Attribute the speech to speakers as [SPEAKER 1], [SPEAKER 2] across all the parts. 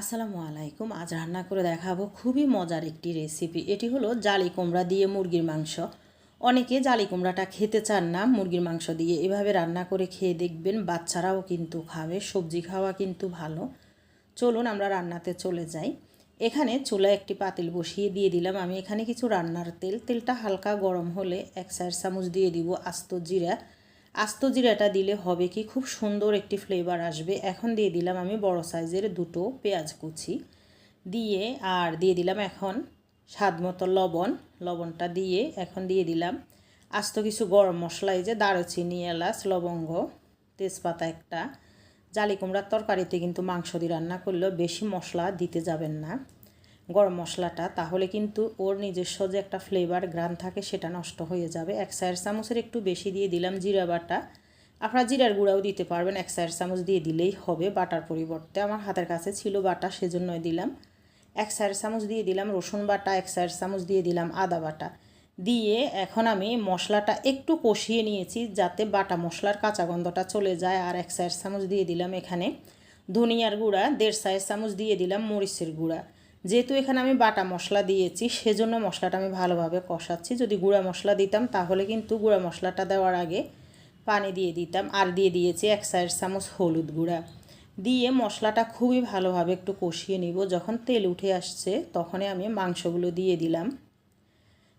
[SPEAKER 1] আসসালামু আলাইকুম। আজ রান্না করে দেখাবো খুবই মজার একটি রেসিপি এটি হলো জালি কুমড়া দিয়ে মুরগির মাংস। অনেকে জালি কুমড়াটা খেতে চান না, মুরগির মাংস দিয়ে। এভাবে রান্না করে খেয়ে দেখবেন বাচ্চারাও কিন্তু খাবে, সবজি খাওয়া কিন্তু ভালো। চলুন আমরা রান্নাতে চলে যাই। এখানে চুলায় একটি পাতিল বসিয়ে দিয়ে দিলাম। আমি এখানে কিছু রান্নার তেল। তেলটা হালকা গরম হলে এক চার চামচ দিয়ে দিব আস্ত জিরা। আস্ত জিরাটা দিলে হবে কি? খুব সুন্দর একটি ফ্লেভার আসবে। এখন দিয়ে দিলাম আমি বড় সাইজের দুটো পেঁয়াজ কুচি। দিয়ে আর দিয়ে দিলাম এখন স্বাদ মতো লবণ। লবণটা দিয়ে এখন দিয়ে দিলাম আস্ত কিছু গরম মশলা, এই যে দারুচিনি, এলাচ, লবঙ্গ, তেজপাতা একটা। জালি কুমড়ার তরকারিতে কিন্তু মাংস দিয়ে রান্না করলেও বেশি মশলা দিতে যাবেন না। গরম মশলাটা, তাহলে কিন্তু ওর নিজস্ব যে একটা ফ্লেভার গ্রান থাকে সেটা নষ্ট হয়ে যাবে। এক সাইড চামচের একটু বেশি দিয়ে দিলাম জিরা বাটা। আপনারা জিরার গুঁড়াও দিতে পারবেন, এক সাইড চামচ দিয়ে দিলেই হবে বাটার পরিবর্তে। আমার হাতের কাছে ছিল বাটা, সেজন্যই দিলাম। এক সাইড চামচ দিয়ে দিলাম রসুন বাটা, এক সাইড চামচ দিয়ে দিলাম আদা বাটা। দিয়ে এখন আমি মশলাটা একটু কষিয়ে নিয়েছি যাতে বাটা মশলার কাঁচা গন্ধটা চলে যায়। আর এক সাইড চামচ দিয়ে দিলাম এখানে ধনিয়ার গুঁড়া, দেড় সাইড চামচ দিয়ে দিলাম মরিচের গুঁড়া। যেহেতু এখানে আমি বাটা মশলা দিয়েছি, সেজন্য মশলাটা আমি ভালোভাবে কষাচ্ছি। যদি গুঁড়া মশলা দিতাম, তাহলে কিন্তু গুঁড়া মশলাটা দেওয়ার আগে পানি দিয়ে দিতাম আর দিয়ে দিয়েছি এক সাইড চামচ হলুদ গুঁড়া। দিয়ে মশলাটা খুবই ভালোভাবে একটু কষিয়ে নিব। যখন তেল উঠে আসছে, তখনই আমি মাংসগুলো দিয়ে দিলাম।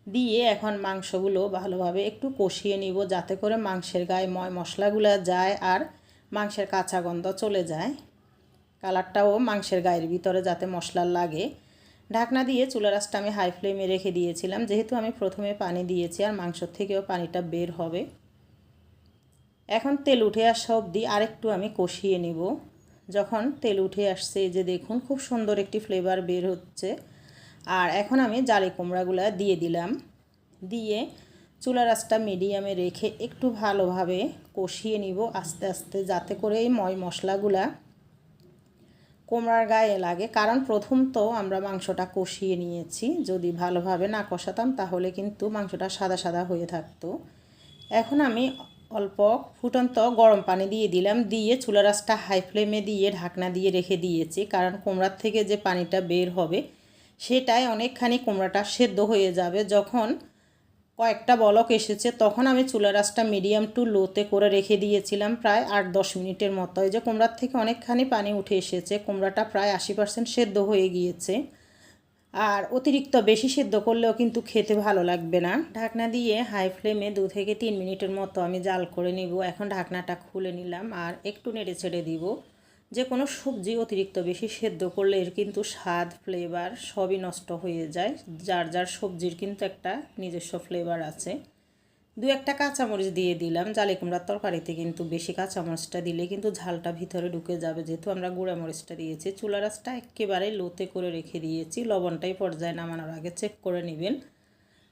[SPEAKER 1] দিয়ে এখন মাংসগুলো ভালোভাবে একটু কষিয়ে নিব যাতে করে মাংসের গায়ে ময় মশলাগুলো যায় আর মাংসের কাঁচা গন্ধ চলে যায়। কালারটাও মাংসের গায়ের ভিতরে যাতে মশলা লাগে। ঢাকনা দিয়ে চুলা রাসটা আমি হাই ফ্লেমে রেখে দিয়েছিলাম। যেহেতু আমি প্রথমে পানি দিয়েছি আর মাংসর থেকেও পানিটা বের হবে। এখন তেল উঠে আসা অবধি আরেকটু আমি কষিয়ে নিব। যখন তেল উঠে আসছে যে দেখুন, খুব সুন্দর একটি ফ্লেভার বের হচ্ছে। আর এখন আমি জালি কুমড়াগুলো দিয়ে দিলাম। দিয়ে চুলা রাসটা মিডিয়ামে রেখে একটু ভালোভাবে কষিয়ে নিব আস্তে আস্তে, যাতে করে এই ময় মশলাগুলা কোমড়ার গায়ে লাগে। কারণ প্রথম তো আমরা মাংসটা কষিয়ে নিয়েছি। যদি ভালোভাবে না কষাতাম, তাহলে কিন্তু মাংসটা সাদা সাদা হয়ে থাকতো। এখন আমি অল্প ফুটন্ত গরম পানি দিয়ে দিলাম। দিয়ে চুলা রাসটা হাই ফ্লেমে দিয়ে ঢাকনা দিয়ে রেখে দিয়েছি। কারণ কোমড়ার থেকে যে পানিটা বের হবে, সেটাই অনেকখানি কুমড়াটা সেদ্ধ হয়ে যাবে। যখন কয়েকটা বলক এসেছে, তখন আমি চুলা রাসটা মিডিয়াম টু লোতে করে রেখে দিয়েছিলাম প্রায় আট দশ মিনিটের মতো। এই যে কুমড়ার থেকে অনেকখানি পানি উঠে এসেছে, কুমড়াটা প্রায় আশি পার্সেন্ট সেদ্ধ হয়ে গিয়েছে। আর অতিরিক্ত বেশি সেদ্ধ করলেও কিন্তু খেতে ভালো লাগবে না। ঢাকনা দিয়ে হাই ফ্লেমে দু থেকে তিন মিনিটের মতো আমি জাল করে নিব। এখন ঢাকনাটা খুলে নিলাম আর একটু নেড়ে ছেড়ে দিব। যে কোনো সবজি অতিরিক্ত বেশি সেদ্ধ করলে এর কিন্তু স্বাদ ফ্লেভার সবই নষ্ট হয়ে যায়। যার যার সবজির কিন্তু একটা নিজস্ব ফ্লেভার আছে। দু একটা কাঁচামরিচ দিয়ে দিলাম। জালে কুমড়ার তরকারিতে কিন্তু বেশি কাঁচামরিচটা দিলে কিন্তু ঝালটা ভিতরে ঢুকে যাবে। যেহেতু আমরা গুঁড়া মরিচটা দিয়েছি, চুলা রাসটা একেবারে লোতে করে রেখে দিয়েছি। লবণটাই পর্যায়ে নামানোর আগে চেক করে নেবেন।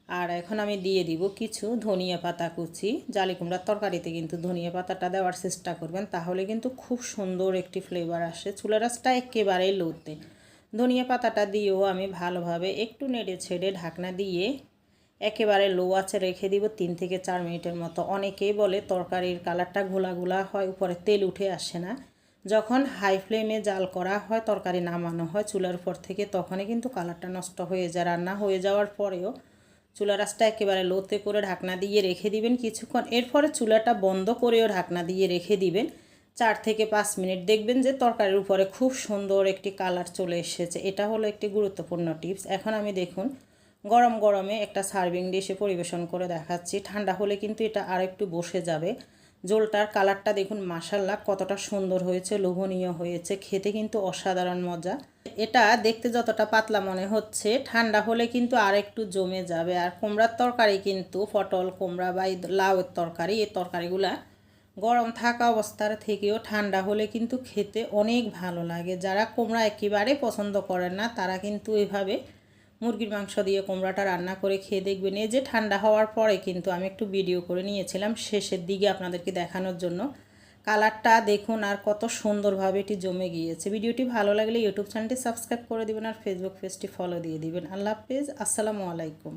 [SPEAKER 1] আর এখন আমি দিয়ে দিব কিছু ধনিয়া পাতা কুচি। জালি কুমড়ার তরকারিতে কিন্তু ধনিয়া পাতাটা দেওয়ার চেষ্টা করবেন, তাহলে কিন্তু খুব সুন্দর একটি ফ্লেভার আসে। চুলা রাসটা একেবারেই লোতে। ধনিয়া পাতাটা দিয়েও আমি ভালোভাবে একটু নেড়ে ছেড়ে ঢাকনা দিয়ে একেবারে লো আছে রেখে দিব, তিন থেকে চার মিনিটের মতো। অনেকেই বলে তরকারির কালারটা ঘোলা ঘোলা হয়, উপরে তেল উঠে আসে না। যখন হাই ফ্লেমে জাল করা হয়, তরকারি নামানো হয় চুলার উপর থেকে, তখনই কিন্তু কালারটা নষ্ট হয়ে যায়। রান্না হয়ে যাওয়ার পরেও চুলা রাসটা একেবারে লোতে করে ঢাকনা দিয়ে রেখে দিবেন কিছুক্ষণ। এরপরে চুলাটা বন্ধ করেও ঢাকনা দিয়ে রেখে দিবেন। চার থেকে পাঁচ মিনিট দেখবেন যে তরকারির উপরে খুব সুন্দর একটি কালার চলে এসেছে। এটা হলো একটি গুরুত্বপূর্ণ টিপস। এখন আমি দেখুন, গরম গরমে একটা সার্ভিং ডিশে পরিবেশন করে দেখাচ্ছি। ঠান্ডা হলে কিন্তু এটা আর একটু বসে যাবে। জোলটার কালারটা দেখুন মাসাল্লা কতটা সুন্দর হয়েছে, লোভনীয় হয়েছে, খেতে কিন্তু অসাধারণ মজা। এটা দেখতে যতটা পাতলা মনে হচ্ছে, ঠান্ডা হলে কিন্তু আর একটু জমে যাবে। আর কুমড়ার তরকারি কিন্তু পটল, কুমড়া বা লাউয়ের তরকারি, এই তরকারিগুলা গরম থাকা অবস্থার থেকেও ঠান্ডা হলে কিন্তু খেতে অনেক ভালো লাগে। যারা কুমড়া একেবারে পছন্দ করেন না, তারা কিন্তু এভাবে মুরগির মাংস দিয়ে কুমড়াটা রান্না করে খেয়ে দেখবেন। এই যে ঠান্ডা হওয়ার পরে কিন্তু আমি একটু ভিডিও করে নিয়েছিলাম, শেষের দিকে আপনাদেরকে দেখানোর জন্য। কালারটা দেখুন আর কত সুন্দরভাবে এটি জমে গিয়েছে। ভিডিওটি ভালো লাগলে ইউটিউব চ্যানেলটি সাবস্ক্রাইব করে দিবেন আর ফেসবুক পেজটি ফলো দিয়ে দিবেন। আল্লাহ হাফেজ, আসসালামু আলাইকুম।